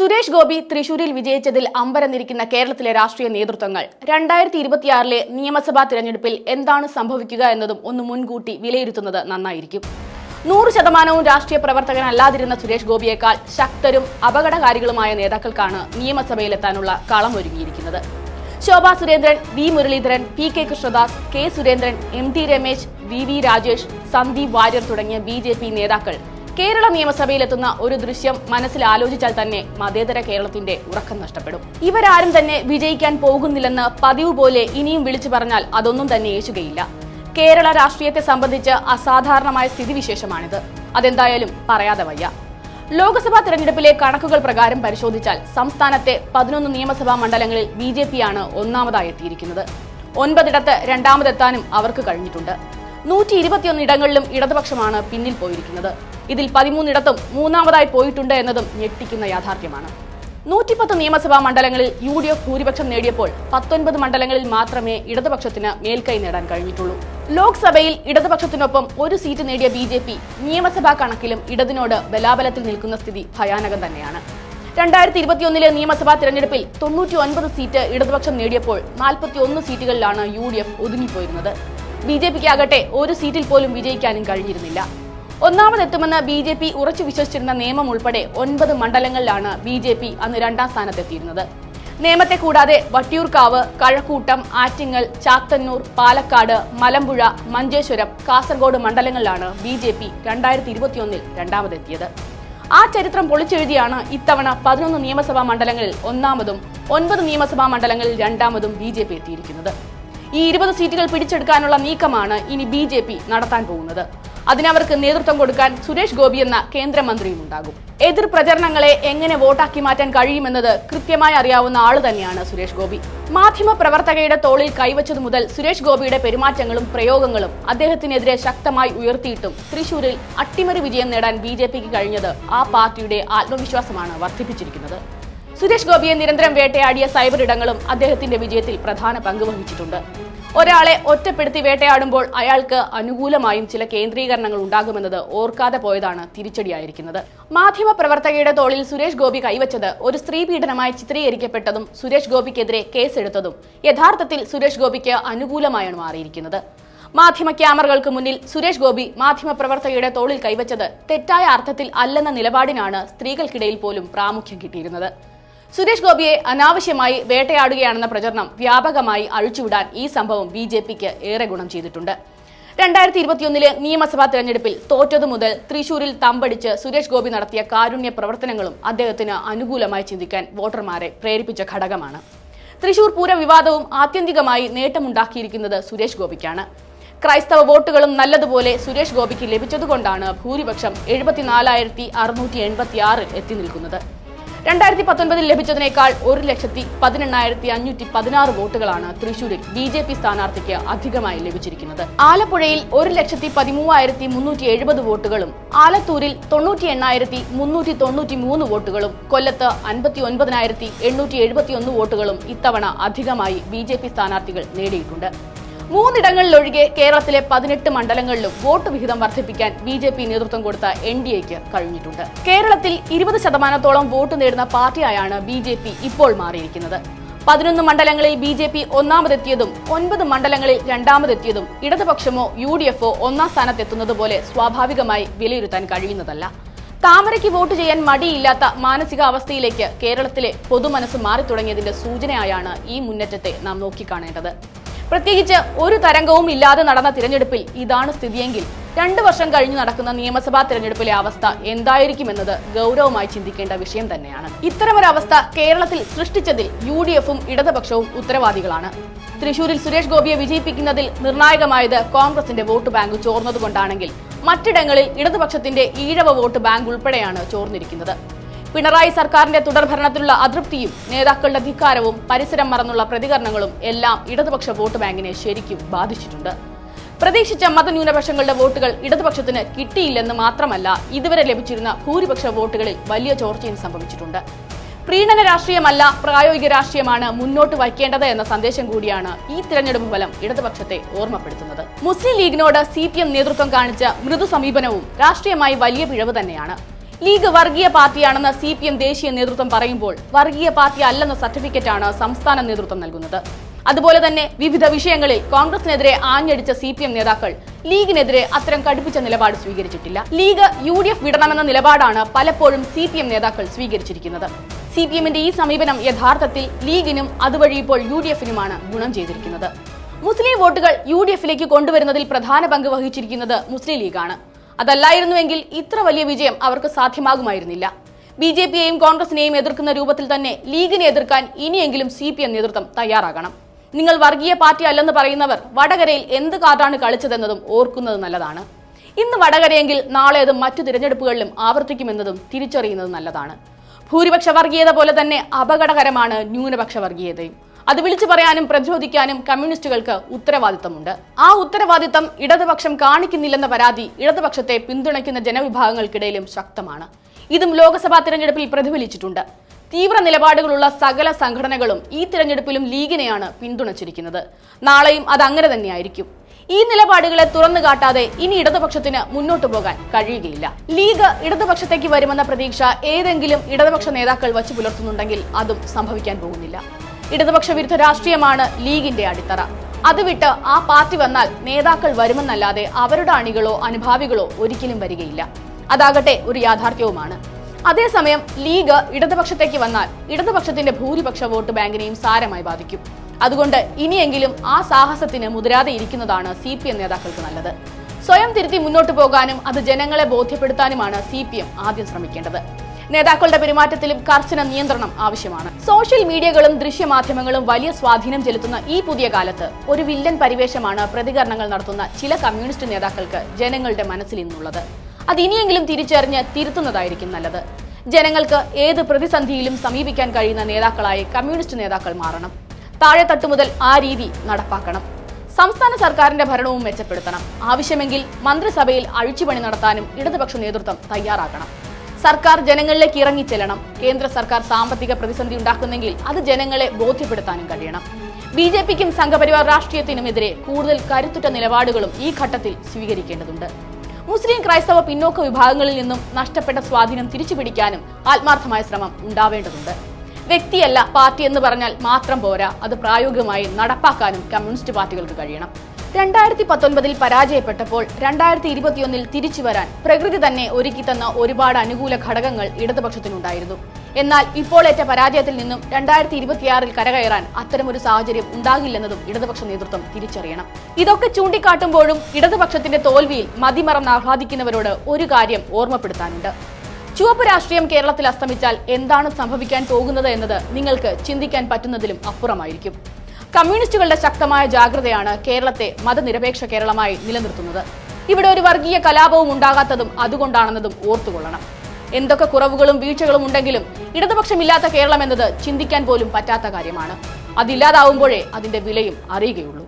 സുരേഷ് ഗോപി തൃശൂരിൽ വിജയിച്ചതിൽ അമ്പരന്നിരിക്കുന്ന കേരളത്തിലെ രാഷ്ട്രീയ നേതൃത്വങ്ങൾ. രണ്ടായിരത്തി ഇരുപത്തിയാറിലെ നിയമസഭാ തിരഞ്ഞെടുപ്പിൽ എന്താണ് സംഭവിക്കുക എന്നതും ഒന്ന് മുൻകൂട്ടി വിലയിരുത്തുന്നത് നന്നായിരിക്കും. നൂറ് ശതമാനവും രാഷ്ട്രീയ പ്രവർത്തകനല്ലാതിരുന്ന സുരേഷ് ഗോപിയേക്കാൾ ശക്തരും അപകടകാരികളുമായ നേതാക്കൾക്കാണ് നിയമസഭയിലെത്താനുള്ള കളം ഒരുങ്ങിയിരിക്കുന്നത് Shobha Surendran V Muraleedharan P K Krishnadas K Surendran M T Ramesh V V Rajesh Sandeep Warrier തുടങ്ങിയ ബി നേതാക്കൾ കേരള നിയമസഭയിലെത്തുന്ന ഒരു ദൃശ്യം മനസ്സിൽ ആലോചിച്ചാൽ തന്നെ മതേതര കേരളത്തിന്റെ ഉറക്കം നഷ്ടപ്പെടും. ഇവരാരും തന്നെ വിജയിക്കാൻ പോകുന്നില്ലെന്ന് പതിവ് പോലെ ഇനിയും വിളിച്ചു പറഞ്ഞാൽ അതൊന്നും തന്നെ യേശുകയില്ല കേരള രാഷ്ട്രീയത്തെ സംബന്ധിച്ച് അസാധാരണമായ സ്ഥിതിവിശേഷമാണിത്. അതെന്തായാലും പറയാതെ വയ്യ. ലോക്സഭാ തെരഞ്ഞെടുപ്പിലെ കണക്കുകൾ പ്രകാരം പരിശോധിച്ചാൽ സംസ്ഥാനത്തെ പതിനൊന്ന് നിയമസഭാ മണ്ഡലങ്ങളിൽ ബി ജെ പിയാണ് ഒന്നാമതായി എത്തിയിരിക്കുന്നത്. ഒൻപതിടത്ത് രണ്ടാമതെത്താനും അവർക്ക് കഴിഞ്ഞിട്ടുണ്ട്. നൂറ്റി ഇരുപത്തിയൊന്ന് ഇടങ്ങളിലും ഇടതുപക്ഷമാണ് പിന്നിൽ പോയിരിക്കുന്നത്. ഇതിൽ പതിമൂന്നിടത്തും മൂന്നാമതായി പോയിട്ടുണ്ട് എന്നതും ഞെട്ടിക്കുന്ന യാഥാർത്ഥ്യമാണ്. നൂറ്റിപ്പത്ത് നിയമസഭാ മണ്ഡലങ്ങളിൽ യു ഡി എഫ് ഭൂരിപക്ഷം നേടിയപ്പോൾ പത്തൊൻപത് മണ്ഡലങ്ങളിൽ മാത്രമേ ഇടതുപക്ഷത്തിന് മേൽക്കൈ നേടാൻ കഴിഞ്ഞിട്ടുള്ളൂ. ലോക്സഭയിൽ ഇടതുപക്ഷത്തിനൊപ്പം ഒരു സീറ്റ് നേടിയ ബി ജെ പി നിയമസഭാ കണക്കിലും ഇടതിനോട് ബലാബലത്തിൽ നിൽക്കുന്ന സ്ഥിതി ഭയാനകം തന്നെയാണ്. രണ്ടായിരത്തി ഇരുപത്തിയൊന്നിലെ നിയമസഭാ തിരഞ്ഞെടുപ്പിൽ തൊണ്ണൂറ്റി ഒൻപത് സീറ്റ് ഇടതുപക്ഷം നേടിയപ്പോൾ നാൽപ്പത്തി ഒന്ന് സീറ്റുകളിലാണ് യു ഡി എഫ് ഒതുങ്ങിപ്പോയിരുന്നത്. ബി ജെ പിക്ക് ആകട്ടെ ഒരു സീറ്റിൽ പോലും വിജയിക്കാനും കഴിഞ്ഞിരുന്നില്ല. ഒന്നാമതെത്തുമെന്ന് ബി ജെ പി ഉറച്ചു വിശ്വസിച്ചിരുന്ന നിയമം ഉൾപ്പെടെ ഒൻപത് മണ്ഡലങ്ങളിലാണ് ബി ജെ പി അന്ന് രണ്ടാം സ്ഥാനത്തെത്തിയിരുന്നത്. നിയമത്തെ കൂടാതെ വട്ടിയൂർക്കാവ് കഴക്കൂട്ടം ആറ്റിങ്ങൽ ചാത്തന്നൂർ പാലക്കാട് മലമ്പുഴ മഞ്ചേശ്വരം കാസർഗോഡ് മണ്ഡലങ്ങളിലാണ് ബി ജെ പി രണ്ടായിരത്തി ഇരുപത്തിയൊന്നിൽ രണ്ടാമതെത്തിയത്. ആ ചരിത്രം പൊളിച്ചെഴുതിയാണ് ഇത്തവണ പതിനൊന്ന് നിയമസഭാ മണ്ഡലങ്ങളിൽ ഒന്നാമതും ഒൻപത് നിയമസഭാ മണ്ഡലങ്ങളിൽ രണ്ടാമതും ബി എത്തിയിരിക്കുന്നത്. ഈ ഇരുപത് സീറ്റുകൾ പിടിച്ചെടുക്കാനുള്ള നീക്കമാണ് ഇനി ബി ജെ പി നടത്താൻ പോകുന്നത്. അതിനവർക്ക് നേതൃത്വം കൊടുക്കാൻ സുരേഷ് ഗോപി എന്ന കേന്ദ്രമന്ത്രിയും ഉണ്ടാകും എതിർ പ്രചരണങ്ങളെ എങ്ങനെ വോട്ടാക്കി മാറ്റാൻ കഴിയുമെന്നത് കൃത്യമായി അറിയാവുന്ന ആൾ തന്നെയാണ് സുരേഷ് ഗോപി. മാധ്യമ പ്രവർത്തകയുടെ തോളിൽ കൈവച്ചതു മുതൽ സുരേഷ് ഗോപിയുടെ പെരുമാറ്റങ്ങളും പ്രയോഗങ്ങളും അദ്ദേഹത്തിനെതിരെ ശക്തമായി ഉയർത്തിയിട്ടും തൃശൂരിൽ അട്ടിമറി വിജയം നേടാൻ ബി കഴിഞ്ഞത് ആ പാർട്ടിയുടെ ആത്മവിശ്വാസമാണ് വർദ്ധിപ്പിച്ചിരിക്കുന്നത്. സുരേഷ് ഗോപിയെ നിരന്തരം വേട്ടയാടിയ സൈബർ ഇടങ്ങളും അദ്ദേഹത്തിന്റെ വിജയത്തിൽ പ്രധാന പങ്ക് വഹിച്ചിട്ടുണ്ട്. ഒരാളെ ഒറ്റപ്പെടുത്തി വേട്ടയാടുമ്പോൾ അയാൾക്ക് അനുകൂലമായും ചില കേന്ദ്രീകരണങ്ങൾ ഉണ്ടാകുമെന്നത് ഓർക്കാതെ പോയതാണ് തിരിച്ചടിയായിരിക്കുന്നത്. മാധ്യമ പ്രവർത്തകയുടെ തോളിൽ സുരേഷ് ഗോപി കൈവച്ചത് ഒരു സ്ത്രീ പീഡനമായി ചിത്രീകരിക്കപ്പെട്ടതും സുരേഷ് ഗോപിക്കെതിരെ കേസെടുത്തതും യഥാർത്ഥത്തിൽ സുരേഷ് ഗോപിക്ക് അനുകൂലമായാണ് മാറിയിരിക്കുന്നത്. മാധ്യമ ക്യാമറകൾക്ക് മുന്നിൽ സുരേഷ് ഗോപി മാധ്യമ പ്രവർത്തകയുടെ തോളിൽ കൈവച്ചത് തെറ്റായ അർത്ഥത്തിൽ അല്ലെന്ന നിലപാടിനാണ് സ്ത്രീകൾക്കിടയിൽ പോലും പ്രാമുഖ്യം കിട്ടിയിരുന്നത്. സുരേഷ് ഗോപിയെ അനാവശ്യമായി വേട്ടയാടുകയാണെന്ന പ്രചരണം വ്യാപകമായി അഴിച്ചുവിടാൻ ഈ സംഭവം ബി ജെ പിക്ക് ഏറെ ഗുണം ചെയ്തിട്ടുണ്ട്. രണ്ടായിരത്തി ഇരുപത്തിയൊന്നിലെ നിയമസഭാ തെരഞ്ഞെടുപ്പിൽ തോറ്റതു മുതൽ തൃശൂരിൽ തമ്പടിച്ച് സുരേഷ് ഗോപി നടത്തിയ കാരുണ്യ പ്രവർത്തനങ്ങളും അദ്ദേഹത്തിന് അനുകൂലമായി ചിന്തിക്കാൻ വോട്ടർമാരെ പ്രേരിപ്പിച്ച ഘടകമാണ്. തൃശൂർ പൂര വിവാദവും ആത്യന്തികമായി നേട്ടമുണ്ടാക്കിയിരിക്കുന്നത് സുരേഷ് ഗോപിക്കാണ്. ക്രൈസ്തവ വോട്ടുകളും നല്ലതുപോലെ സുരേഷ് ഗോപിക്ക് ലഭിച്ചതുകൊണ്ടാണ് ഭൂരിപക്ഷം എഴുപത്തിനാലായിരത്തി അറുന്നൂറ്റി എൺപത്തിയാറിൽ എത്തി നിൽക്കുന്നത്. രണ്ടായിരത്തി പത്തൊൻപതിൽ ലഭിച്ചതിനേക്കാൾ ഒരു ലക്ഷത്തി പതിനെണ്ണായിരത്തി അഞ്ഞൂറ്റി പതിനാറ് വോട്ടുകളാണ് തൃശൂരിൽ ബി ജെ പി സ്ഥാനാർത്ഥിക്ക് അധികമായി ലഭിച്ചിരിക്കുന്നത്. ആലപ്പുഴയിൽ ഒരു ലക്ഷത്തി പതിമൂവായിരത്തി മുന്നൂറ്റി എഴുപത് വോട്ടുകളും ആലത്തൂരിൽ തൊണ്ണൂറ്റി എണ്ണായിരത്തി മുന്നൂറ്റി തൊണ്ണൂറ്റി മൂന്ന് വോട്ടുകളും കൊല്ലത്ത് അൻപത്തി ഒൻപതിനായിരത്തി എണ്ണൂറ്റി എഴുപത്തി ഒന്ന് വോട്ടുകളും ഇത്തവണ അധികമായി ബി ജെ പി സ്ഥാനാർത്ഥികൾ നേടിയിട്ടുണ്ട്. മൂന്നിടങ്ങളിലൊഴികെ കേരളത്തിലെ പതിനെട്ട് മണ്ഡലങ്ങളിലും വോട്ട് വിഹിതം വർദ്ധിപ്പിക്കാൻ ബി ജെ പി നേതൃത്വം കൊടുത്ത എൻ ഡി എക്ക് കഴിഞ്ഞിട്ടുണ്ട്. കേരളത്തിൽ ഇരുപത് ശതമാനത്തോളം വോട്ട് നേടുന്ന പാർട്ടിയായാണ് ബി ജെ പി ഇപ്പോൾ മാറിയിരിക്കുന്നത്. പതിനൊന്ന് മണ്ഡലങ്ങളിൽ ബി ജെ പി ഒന്നാമതെത്തിയതും ഒൻപത് മണ്ഡലങ്ങളിൽ രണ്ടാമതെത്തിയതും ഇടതുപക്ഷമോ യു ഡി എഫോ ഒന്നാം സ്ഥാനത്തെത്തുന്നത് പോലെ സ്വാഭാവികമായി വിലയിരുത്താൻ കഴിയുന്നതല്ല. താമരയ്ക്ക് വോട്ട് ചെയ്യാൻ മടിയില്ലാത്ത മാനസികാവസ്ഥയിലേക്ക് കേരളത്തിലെ പൊതുമനസ് മാറി തുടങ്ങിയതിന്റെ സൂചനയായാണ് ഈ മുന്നേറ്റത്തെ നാം നോക്കിക്കാണേണ്ടത്. പ്രത്യേകിച്ച് ഒരു തരംഗവും ഇല്ലാതെ നടന്ന തിരഞ്ഞെടുപ്പിൽ ഇതാണ് സ്ഥിതിയെങ്കിൽ രണ്ടു വർഷം കഴിഞ്ഞ് നടക്കുന്ന നിയമസഭാ തിരഞ്ഞെടുപ്പിലെ അവസ്ഥ എന്തായിരിക്കുമെന്നത് ഗൗരവമായി ചിന്തിക്കേണ്ട വിഷയം തന്നെയാണ്. ഇത്തരമൊരവസ്ഥ കേരളത്തിൽ സൃഷ്ടിച്ചതിൽ യു ഡി എഫും ഇടതുപക്ഷവും ഉത്തരവാദികളാണ്. തൃശൂരിൽ സുരേഷ് ഗോപിയെ വിജയിപ്പിക്കുന്നതിൽ നിർണായകമായത് കോൺഗ്രസിന്റെ വോട്ട് ബാങ്ക് ചോർന്നതുകൊണ്ടാണെങ്കിൽ മറ്റിടങ്ങളിൽ ഇടതുപക്ഷത്തിന്റെ ഈഴവ വോട്ട് ബാങ്ക് ഉൾപ്പെടെയാണ് ചോർന്നിരിക്കുന്നത്. പിണറായി സർക്കാരിന്റെ തുടർ ഭരണത്തിലുള്ള അതൃപ്തിയും നേതാക്കളുടെ ധിക്കാരവും പരിസരം മറന്നുള്ള പ്രതികരണങ്ങളും എല്ലാം ഇടതുപക്ഷ വോട്ട് ബാങ്കിനെ ശരിക്കും ബാധിച്ചിട്ടുണ്ട്. പ്രതീക്ഷിച്ച മതന്യൂനപക്ഷങ്ങളുടെ വോട്ടുകൾ ഇടതുപക്ഷത്തിന് കിട്ടിയില്ലെന്ന് മാത്രമല്ല ഇതുവരെ ലഭിച്ചിരുന്ന ഭൂരിപക്ഷ വോട്ടുകളിൽ വലിയ ചോർച്ചയും സംഭവിച്ചിട്ടുണ്ട്. പ്രീണന രാഷ്ട്രീയമല്ല പ്രായോഗിക രാഷ്ട്രീയമാണ് മുന്നോട്ട് വയ്ക്കേണ്ടത് എന്ന സന്ദേശം കൂടിയാണ് ഈ തിരഞ്ഞെടുപ്പ് ഫലം ഇടതുപക്ഷത്തെ ഓർമ്മപ്പെടുത്തുന്നത്. മുസ്ലിം ലീഗിനോട് സി നേതൃത്വം കാണിച്ച മൃദു സമീപനവും രാഷ്ട്രീയമായി വലിയ പിഴവ് തന്നെയാണ്. ലീഗ് വർഗീയ പാർട്ടിയാണെന്ന് സി പി എം ദേശീയ നേതൃത്വം പറയുമ്പോൾ വർഗീയ പാർട്ടി അല്ലെന്ന സർട്ടിഫിക്കറ്റാണ് സംസ്ഥാന നേതൃത്വം നൽകുന്നത്. അതുപോലെ തന്നെ വിവിധ വിഷയങ്ങളിൽ കോൺഗ്രസിനെതിരെ ആഞ്ഞടിച്ച സി പി എം നേതാക്കൾ ലീഗിനെതിരെ അത്തരം കടുപ്പിച്ച നിലപാട് സ്വീകരിച്ചിട്ടില്ല. ലീഗ് യു ഡി എഫ് വിടണമെന്ന നിലപാടാണ് പലപ്പോഴും സി പി എം നേതാക്കൾ സ്വീകരിച്ചിരിക്കുന്നത്. സി പി എമ്മിന്റെ ഈ സമീപനം യഥാർത്ഥത്തിൽ ലീഗിനും അതുവഴി ഇപ്പോൾ യു ഡി എഫിനുമാണ് ഗുണം ചെയ്തിരിക്കുന്നത്. മുസ്ലിം വോട്ടുകൾ യു ഡി എഫിലേക്ക് കൊണ്ടുവരുന്നതിൽ പ്രധാന പങ്ക് വഹിച്ചിരിക്കുന്നത് മുസ്ലിം ലീഗാണ്. അതല്ലായിരുന്നുവെങ്കിൽ ഇത്ര വലിയ വിജയം അവർക്ക് സാധ്യമാകുമായിരുന്നില്ല. ബി ജെ പിയെയും കോൺഗ്രസിനെയും എതിർക്കുന്ന രൂപത്തിൽ തന്നെ ലീഗിനെ എതിർക്കാൻ ഇനിയെങ്കിലും സി പി എം നേതൃത്വം തയ്യാറാകണം. നിങ്ങൾ വർഗീയ പാർട്ടി അല്ലെന്ന് പറയുന്നവർ വടകരയിൽ എന്ത് കാർഡാണ് കളിച്ചതെന്നതും ഓർക്കുന്നത് നല്ലതാണ്. ഇന്ന് വടകരയെങ്കിൽ നാളെ അത് മറ്റു തിരഞ്ഞെടുപ്പുകളിലും ആവർത്തിക്കുമെന്നതും തിരിച്ചറിയുന്നത് നല്ലതാണ്. ഭൂരിപക്ഷ വർഗീയത പോലെ തന്നെ അപകടകരമാണ് ന്യൂനപക്ഷ വർഗീയതയും. അത് വിളിച്ചു പറയാനും പ്രതിരോധിക്കാനും കമ്മ്യൂണിസ്റ്റുകൾക്ക് ഉത്തരവാദിത്തമുണ്ട്. ആ ഉത്തരവാദിത്തം ഇടതുപക്ഷം കാണിക്കുന്നില്ലെന്ന പരാതി ഇടതുപക്ഷത്തെ പിന്തുണയ്ക്കുന്ന ജനവിഭാഗങ്ങൾക്കിടയിലും ശക്തമാണ്. ഇതും ലോക്സഭാ തിരഞ്ഞെടുപ്പിൽ പ്രതിഫലിച്ചിട്ടുണ്ട്. തീവ്ര നിലപാടുകളുള്ള സകല സംഘടനകളും ഈ തിരഞ്ഞെടുപ്പിലും ലീഗിനെയാണ് പിന്തുണച്ചിരിക്കുന്നത്. നാളെയും അത് അങ്ങനെ തന്നെയായിരിക്കും. ഈ നിലപാടുകളെ തുറന്നു കാട്ടാതെ ഇനി ഇടതുപക്ഷത്തിന് മുന്നോട്ടു പോകാൻ കഴിയുകയില്ല. ലീഗ് ഇടതുപക്ഷത്തേക്ക് വരുമെന്ന പ്രതീക്ഷ ഏതെങ്കിലും ഇടതുപക്ഷ നേതാക്കൾ വച്ചു പുലർത്തുന്നുണ്ടെങ്കിൽ അതും സംഭവിക്കാൻ പോകുന്നില്ല. ഇടതുപക്ഷ വിരുദ്ധ രാഷ്ട്രീയമാണ് ലീഗിന്റെ അടിത്തറ. അത് വിട്ട് ആ പാർട്ടി വന്നാൽ നേതാക്കൾ വരുമെന്നല്ലാതെ അവരുടെ അണികളോ അനുഭാവികളോ ഒരിക്കലും വരികയില്ല. അതാകട്ടെ ഒരു യാഥാർത്ഥ്യവുമാണ്. അതേസമയം ലീഗ് ഇടതുപക്ഷത്തേക്ക് വന്നാൽ ഇടതുപക്ഷത്തിന്റെ ഭൂരിപക്ഷ വോട്ട് ബാങ്കിനെയും സാരമായി ബാധിക്കും. അതുകൊണ്ട് ഇനിയെങ്കിലും ആ സാഹസത്തിന് മുതിരാതെ ഇരിക്കുന്നതാണ് സി പി എം നേതാക്കൾക്ക് നല്ലത്. സ്വയം തിരുത്തി മുന്നോട്ട് പോകാനും അത് ജനങ്ങളെ ബോധ്യപ്പെടുത്താനുമാണ് സി പി എം ആദ്യം ശ്രമിക്കേണ്ടത്. നേതാക്കളുടെ പെരുമാറ്റത്തിലും കർശന നിയന്ത്രണം ആവശ്യമാണ്. സോഷ്യൽ മീഡിയകളും ദൃശ്യമാധ്യമങ്ങളും വലിയ സ്വാധീനം ചെലുത്തുന്ന ഈ പുതിയ കാലത്ത് ഒരു വില്ലൻ പരിവേഷമാണ് പ്രതികരണങ്ങൾ നടത്തുന്ന ചില കമ്മ്യൂണിസ്റ്റ് നേതാക്കൾക്ക് ജനങ്ങളുടെ മനസ്സിൽ ഇന്നുള്ളത് അത് ഇനിയെങ്കിലും തിരിച്ചറിഞ്ഞ് തിരുത്തുന്നതായിരിക്കും നല്ലത്. ജനങ്ങൾക്ക് ഏത് പ്രതിസന്ധിയിലും സമീപിക്കാൻ കഴിയുന്ന നേതാക്കളായി കമ്മ്യൂണിസ്റ്റ് നേതാക്കൾ മാറണം. താഴെത്തട്ടു മുതൽ ആ രീതി നടപ്പാക്കണം. സംസ്ഥാന സർക്കാരിന്റെ ഭരണവും മെച്ചപ്പെടുത്തണം. ആവശ്യമെങ്കിൽ മന്ത്രിസഭയിൽ അഴിച്ചുപണി നടത്താനും ഇടതുപക്ഷ നേതൃത്വം തയ്യാറാക്കണം സർക്കാർ ജനങ്ങളിലേക്ക് ഇറങ്ങിച്ചെല്ലണം കേന്ദ്ര സർക്കാർ സാമ്പത്തിക പ്രതിസന്ധി ഉണ്ടാക്കുന്നെങ്കിൽ അത് ജനങ്ങളെ ബോധ്യപ്പെടുത്താനും കഴിയണം. ബി ജെ പിക്കും സംഘപരിവാർ രാഷ്ട്രീയത്തിനുമെതിരെ കൂടുതൽ കരുത്തുറ്റ നിലപാടുകളും ഈ ഘട്ടത്തിൽ സ്വീകരിക്കേണ്ടതുണ്ട്. മുസ്ലിം ക്രൈസ്തവ പിന്നോക്ക വിഭാഗങ്ങളിൽ നിന്നും നഷ്ടപ്പെട്ട സ്വാധീനം തിരിച്ചുപിടിക്കാനും ആത്മാർത്ഥമായ ശ്രമം ഉണ്ടാവേണ്ടതുണ്ട്. വ്യക്തിയല്ല പാർട്ടി എന്ന് പറഞ്ഞാൽ മാത്രം പോരാ അത് പ്രായോഗികമായി നടപ്പാക്കാനും കമ്മ്യൂണിസ്റ്റ് പാർട്ടികൾക്ക് കഴിയണം. രണ്ടായിരത്തി പത്തൊൻപതിൽ പരാജയപ്പെട്ടപ്പോൾ രണ്ടായിരത്തി ഇരുപത്തിയൊന്നിൽ തിരിച്ചു വരാൻ പ്രകൃതി തന്നെ ഒരുക്കി തന്ന ഒരുപാട് അനുകൂല ഘടകങ്ങൾ ഇടതുപക്ഷത്തിനുണ്ടായിരുന്നു. എന്നാൽ ഇപ്പോൾ ഏറ്റ പരാജയത്തിൽ നിന്നും രണ്ടായിരത്തി ഇരുപത്തിയാറിൽ കരകയറാൻ അത്തരമൊരു സാഹചര്യം ഉണ്ടാകില്ലെന്നതും ഇടതുപക്ഷ നേതൃത്വം തിരിച്ചറിയണം. ഇതൊക്കെ ചൂണ്ടിക്കാട്ടുമ്പോഴും ഇടതുപക്ഷത്തിന്റെ തോൽവിയിൽ മതിമറന്ന് ആഹ്ലാദിക്കുന്നവരോട് ഒരു കാര്യം ഓർമ്മപ്പെടുത്താനുണ്ട്. ചുവപ്പ് രാഷ്ട്രീയം കേരളത്തിൽ അസ്തമിച്ചാൽ എന്താണ് സംഭവിക്കാൻ പോകുന്നത് എന്നത് നിങ്ങൾക്ക് ചിന്തിക്കാൻ പറ്റുന്നതിലും അപ്പുറമായിരിക്കും. കമ്മ്യൂണിസ്റ്റുകളുടെ ശക്തമായ ജാഗ്രതയാണ് കേരളത്തെ മതനിരപേക്ഷ കേരളമായി നിലനിർത്തുന്നത്. ഇവിടെ ഒരു വർഗീയ കലാപവും ഉണ്ടാകാത്തതും അതുകൊണ്ടാണെന്നതും ഓർത്തുകൊള്ളണം. എന്തൊക്കെ കുറവുകളും വീഴ്ചകളും ഉണ്ടെങ്കിലും ഇടതുപക്ഷമില്ലാത്ത കേരളം എന്നത് ചിന്തിക്കാൻ പോലും പറ്റാത്ത കാര്യമാണ്. അതില്ലാതാവുമ്പോഴേ അതിന്റെ വിലയും അറിയുകയുള്ളൂ.